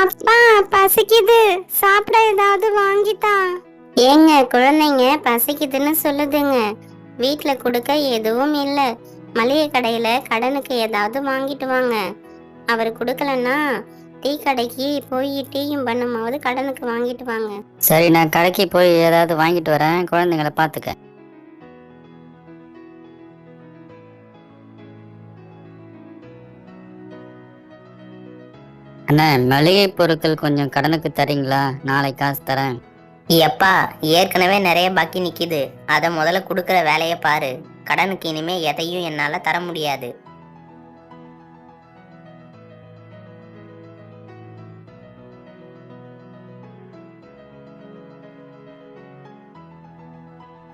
அப்பா பசிக்குது. சாப்பிட ஏதாவது வாங்கித்தா. ஏங்க குழந்தைங்க பசிக்குதுன்னு சொல்லுதுங்க. வீட்ல கொடுக்க எதுவும் இல்ல. மளிகை கடையில கடனுக்கு ஏதாவது வாங்கிட்டு வாங்க. அவர் கொடுக்கலன்னா டீ கடைக்கு போய் டீயும் பண்ணும்போது கடனுக்கு வாங்கிட்டு வாங்க. சரி நான் கடைக்கு போய் ஏதாவது வாங்கிட்டு வரேன். குழந்தைங்கள பார்த்துக்க. அண்ணா மளிகை பொருட்கள் கொஞ்சம் கடனுக்கு தரீங்களா? நாளை காசு தரேன். எப்பா ஏற்கனவே நிறைய பாக்கி நிக்குது. அதை முதல்ல கொடுக்குற வேலையை பாரு. கடனுக்கு இனிமே எதையும் என்னால தர முடியாது.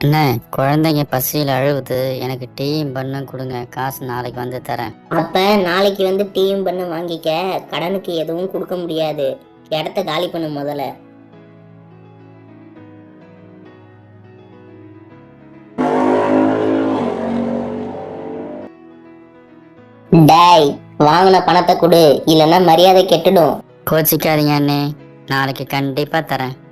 அண்ணா குழந்தைங்க பசியில் அழுவுது. எனக்கு டீயும் பண்ணும் கொடுங்க. காசு நாளைக்கு வந்து தரேன். அப்ப நாளைக்கு வந்து டீயும் பண்ண வாங்கிக்க. கடனுக்கு எதுவும் கொடுக்க முடியாது. இடத்த காலி பண்ணு முதல்ல. டேய் வாங்கின பணத்தை கொடு. இல்லைன்னா மரியாதை கெட்டுடும். கோச்சிக்காதீங்க அண்ணே. நாளைக்கு கண்டிப்பாக தரேன்.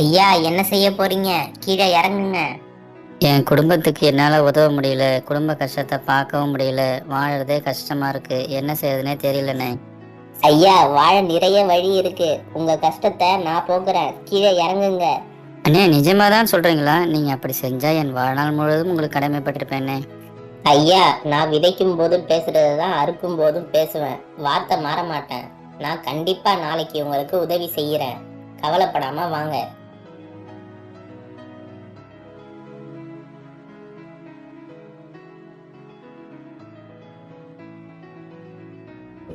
ஐயா என்ன செய்ய போறீங்க? கீழே இறங்குங்க. என் குடும்பத்துக்கு என்னால் உதவ முடியல. குடும்ப கஷ்டத்தை பார்க்கவும் முடியல. வாழறதே கஷ்டமா இருக்கு. என்ன செய்யறதுனே தெரியலண்ணே. ஐயா வாழ நிறைய வழி இருக்கு. உங்க கஷ்டத்தை நான் போக்குறேன். கீழே இறங்குங்க. அண்ணே நிஜமா தான் சொல்றீங்களா? நீங்க அப்படி செஞ்சா என் வாழ்நாள் முழுவதும் உங்களுக்கு கடமைப்பட்டிருப்பேனே. ஐயா நான் விதைக்கும் போதும் பேசுறது தான் அறுக்கும் போதும் பேசுவேன். வார்த்தை மாற மாட்டேன். நான் கண்டிப்பா நாளைக்கு உங்களுக்கு உதவி செய்யறேன். கவலைப்படாம வாங்க.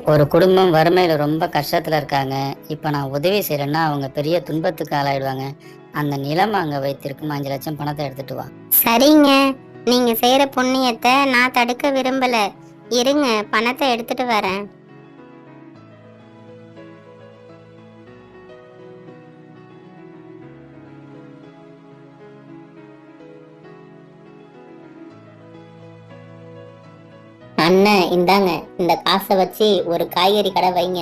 ஒரு குடும்பம் வறுமையில ரொம்ப கஷ்டத்துல இருக்காங்க. இப்போ நான் உதவி செய்யறேன்னா அவங்க பெரிய துன்பத்துக்கு ஆளாயிடுவாங்க. அந்த நிலம் அங்க வைத்திருக்கும் அஞ்சு லட்சம் பணத்தை எடுத்துட்டு வா. சரிங்க. நீங்க செய்யற புண்ணியத்தை நான் தடுக்க விரும்பல. இருங்க பணத்தை எடுத்துட்டு வரேன். அண்ணன் இந்தாங்க. இந்த காசை வச்சு ஒரு காய்கறி கடை வைங்க.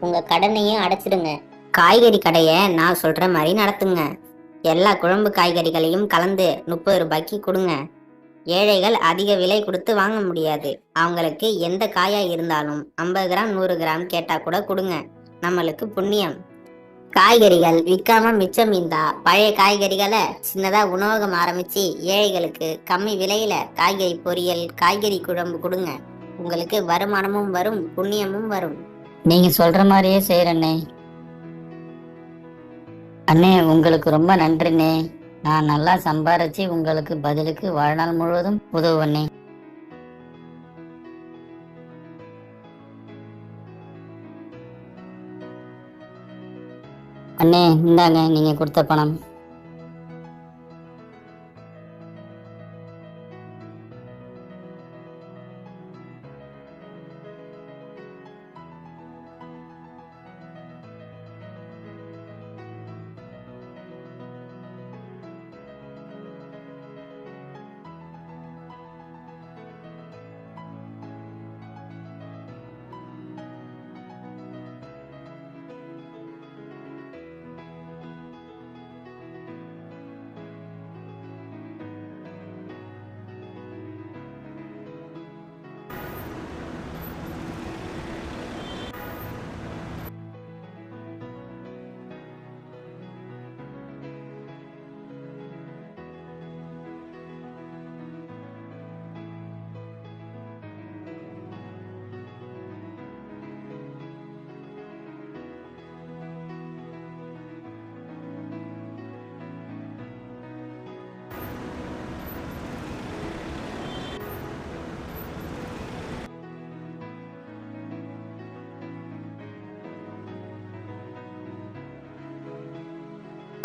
உங்க கடனையும் அடைச்சிடுங்க. காய்கறி கடையை நான் சொல்ற மாதிரி நடத்துங்க. எல்லா குழம்பு காய்கறிகளையும் கலந்து முப்பது ரூபாய்க்கு கொடுங்க. ஏழைகள் அதிக விலை கொடுத்து வாங்க முடியாது. அவங்களுக்கு எந்த காயா இருந்தாலும் ஐம்பது கிராம் நூறு கிராம் கேட்டா கூட கொடுங்க. நம்மளுக்கு புண்ணியம். காய்கறிகள் விற்காம மிச்சம் இருந்தா பழைய காய்கறிகளை சின்னதா உணவகம் ஆரம்பிச்சு ஏழைகளுக்கு கம்மி விலையில காய்கறி பொரியல் காய்கறி குழம்பு கொடுங்க. உங்களுக்கு வருமானமும் வரும் புண்ணியமும் வரும். நீங்க சொல்ற மாதிரியே செய்யறண்ணே அண்ணே உங்களுக்கு ரொம்ப நன்றிண்ணே. நான் நல்லா சம்பாரிச்சு உங்களுக்கு பதிலுக்கு வாழ்நாள் முழுவதும் உதவுவண்ணே. அண்ணே இந்தாங்க நீங்கள் கொடுத்த பணம்.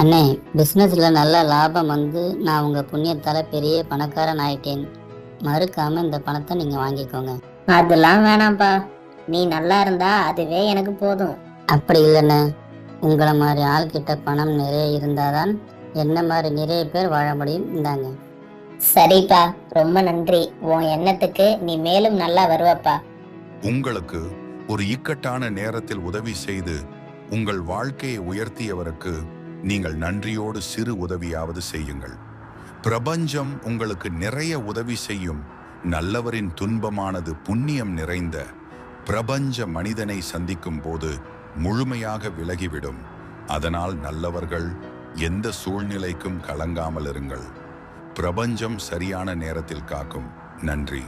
அண்ணே பிஸ்னஸ்ல நல்ல லாபம் வந்து நான் உங்க புண்ணியத்தால பெரிய பணக்காரன் ஆயிட்டேன் மறுக்காம இந்த பணத்தை நீங்க வாங்கிக்கோங்க. அதெல்லாம் வேணாம்ப்பா. நீ நல்லா இருந்தா அதுவே எனக்கு போதும். அப்படி இல்லைண்ணே. உங்களை மாதிரி ஆள்கிட்ட பணம் நிறைய இருந்தாதான் என்ன மாதிரி நிறைய பேர் வாழ முடியும் இந்தாங்க. சரிப்பா. ரொம்ப நன்றி. உன் எண்ணத்துக்கு நீ மேலும் நல்லா வருவப்பா. உங்களுக்கு ஒரு இக்கட்டான நேரத்தில் உதவி செய்து உங்கள் வாழ்க்கையை உயர்த்தியவருக்கு நீங்கள் நன்றியோடு சிறு உதவியாவது செய்யுங்கள். பிரபஞ்சம் உங்களுக்கு நிறைய உதவி செய்யும். நல்லவரின் துன்பமானது புண்ணியம் நிறைந்த பிரபஞ்ச மனிதனை சந்திக்கும் போது முழுமையாக விலகிவிடும். அதனால் நல்லவர்கள் எந்த சூழ்நிலைக்கும் கலங்காமல் இருங்கள். பிரபஞ்சம் சரியான நேரத்தில் காக்கும். நன்றி.